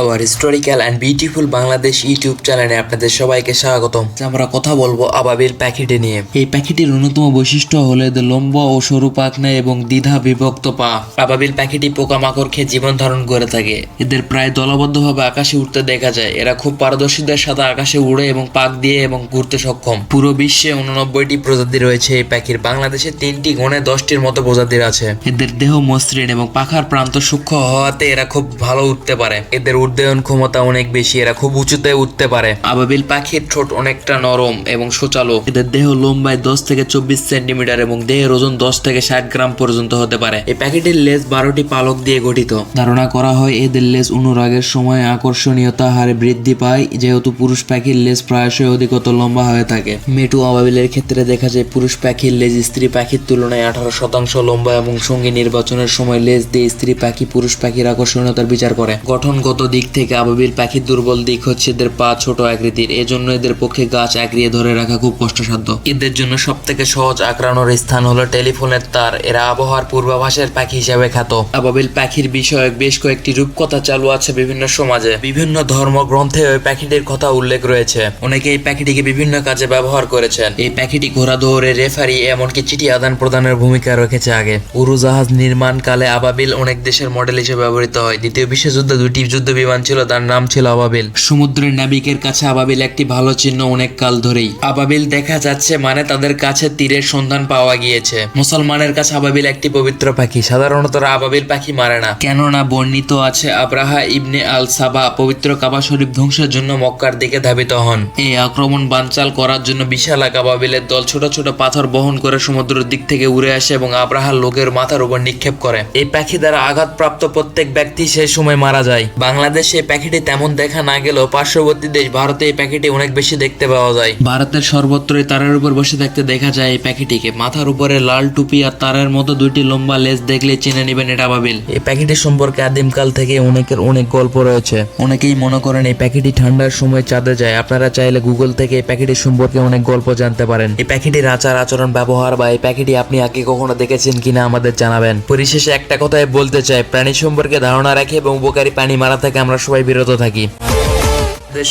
Our historical and beautiful Bangladesh YouTube চ্যানেলে আপনাদের সবাইকে স্বাগতম। আমরা কথা বলব আবাবিল প্যাকেটে নিয়ে। এই প্যাকেটের অন্যতম বৈশিষ্ট্য হলো এদের লম্বা ও সরু পাখনা এবং দ্বিধা বিভক্ত পা। আবাবিল প্যাকেটই পোকামাকড় খেয়ে জীবন ধারণ করে থাকে। এদের প্রায় দলবদ্ধভাবে আকাশে উঠতে দেখা যায়। এরা খুব পারদর্শীদের সাথে আকাশে উড়ে এবং পাক দিয়ে এবং ঘুরতে সক্ষম। পুরো বিশ্বে উননব্বইটি প্রজাতি রয়েছে এই পাখির বাংলাদেশে তিনটি গণে দশটির মতো প্রজাতির আছে। এদের দেহ মসৃণ এবং পাখার প্রান্ত সূক্ষ্ম হওয়াতে এরা খুব ভালো উঠতে পারে। এদের উড্ডয়ন ক্ষমতা অনেক বেশি, এরা খুব উঁচুতে উঠতে পারে। আবাবিল পাখির ঠোঁট অনেকটা নরম এবং সোচালো। এদের দেহ লম্বায় দশ থেকে চব্বিশ সেন্টিমিটার এবং দেহের ওজন দশ থেকে ষাট গ্রাম পর্যন্ত হতে পারে। এই প্যাকেটের লেজ বারোটি পালক দিয়ে গঠিত। ধারণা করা হয়, এদের লেজ অনুরাগের সময় আকর্ষণীয়তা হারে বৃদ্ধি পায়, যেহেতু পুরুষ পাখির লেজ প্রায়শই অধিকত লম্বা হয়ে থাকে। মেটু আবাবিলের ক্ষেত্রে দেখা যায়, পুরুষ পাখির লেজ স্ত্রী পাখির তুলনায় আঠারো শতাংশ লম্বা এবং সঙ্গী নির্বাচনের সময় লেজ দিয়ে স্ত্রী পাখি পুরুষ পাখির আকর্ষণীয়তার বিচার করে। গঠনগত দিক থেকে আবাবিল পাখির দুর্বল দিক হচ্ছে এদের পা ছোট আকৃতির। এজন্য এদের পক্ষে গাছ আঁকড়িয়ে ধরে রাখা খুব কষ্টসাধ্য। এদের জন্য সব থেকে সহজ আঁকড়ানোর স্থান হলো টেলিফোনের তার। এরা আবহাওয়ার পূর্বাভাসের পাখি হিসাবে খ্যাত। আবাবিল পাখির বিষয়ে বেশ কয়েকটি রূপকথা চালু আছে বিভিন্ন সমাজে। বিভিন্ন ধর্মগ্রন্থে ওই পাখিটির কথা উল্লেখ রয়েছে। অনেকে এই পাখিটিকে বিভিন্ন কাজে ব্যবহার করেছেন। এই পাখিটি ঘোড়া দৌড়ে রেফারি এমনকি চিঠি আদান প্রদানের ভূমিকা রেখেছে আগে। উড়োজাহাজ নির্মাণ কালে আবাবিল অনেক দেশের মডেল হিসেবে ব্যবহৃত হয়। দ্বিতীয় বিশ্বযুদ্ধে দুটি যুদ্ধ বিমান ছিল তার নাম ছিল আবাবিল। সমুদ্রের নাবিকের কাছে আবাবিল একটি ভালো চিহ্ন অনেক কাল ধরেই। আবাবিল দেখা যাচ্ছে মানে তাদের কাছে তীরের সন্ধান পাওয়া গিয়েছে। মুসলমানের কাছে আবাবিল একটি পবিত্র পাখি। সাধারণত আবাবিল পাখি মারে না। কেননা বর্ণিত আছে আব্রাহা ইবনে আল সাবা পবিত্র কাবা শরীফ ধ্বংসের জন্য মক্কার দিকে ধাবিত হন। এই আক্রমণ বানচাল করার জন্য বিশাল এক আবাবিলের দল ছোট ছোট পাথর বহন করে সমুদ্রের দিক থেকে উড়ে আসে এবং আব্রাহার লোকের মাথার উপর নিক্ষেপ করে। এই পাখি দ্বারা আঘাতপ্রাপ্ত প্রত্যেক ব্যক্তি সেই সময় মারা যায়। বাংলাদেশে এই পাখিটি তেমন দেখা না গেলেও পার্শ্ববর্তী দেশ ভারতে এই পাখিটি অনেক বেশি দেখতে পাওয়া যায়। ভারতের সর্বত্রই তারের উপর বসে থাকতে দেখা যায় এই পাখিটিকে মাথার উপরে লাল টুপি আর তারের মতো দুইটি লম্বা লেজ দেখলে চিনে নেবেন এটা বাবিল। এই পাখিটি সম্পর্কে আদিমকাল থেকে অনেকের অনেক গল্প রয়েছে। অনেকেই মনে করেন এই পাখিটি ঠান্ডার সময় চাঁদে যায়। আপনারা চাইলে গুগল থেকে এই পাখিটি সম্পর্কে অনেক গল্প জানতে পারেন। এই পাখিটির আচার আচরণ ব্যবহার বা এই পাখিটি আপনি আগে কখনো দেখেছেন কিনা আমাদের জানাবেন। পরিশেষে একটা কথাই বলতে চাই। প্রাণী সম্পর্কে ধারণা রাখি এবং উপকারী প্রাণী মারা থেকে আমরা সবাই বিরত থাকি।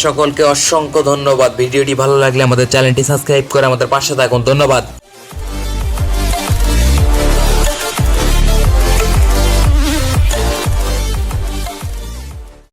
সকলকে অসংখ্য ধন্যবাদ। ভিডিওটি ভালো লাগলে আমাদের চ্যানেলটি সাবস্ক্রাইব করে আমাদের পাশে থাকুন। ধন্যবাদ।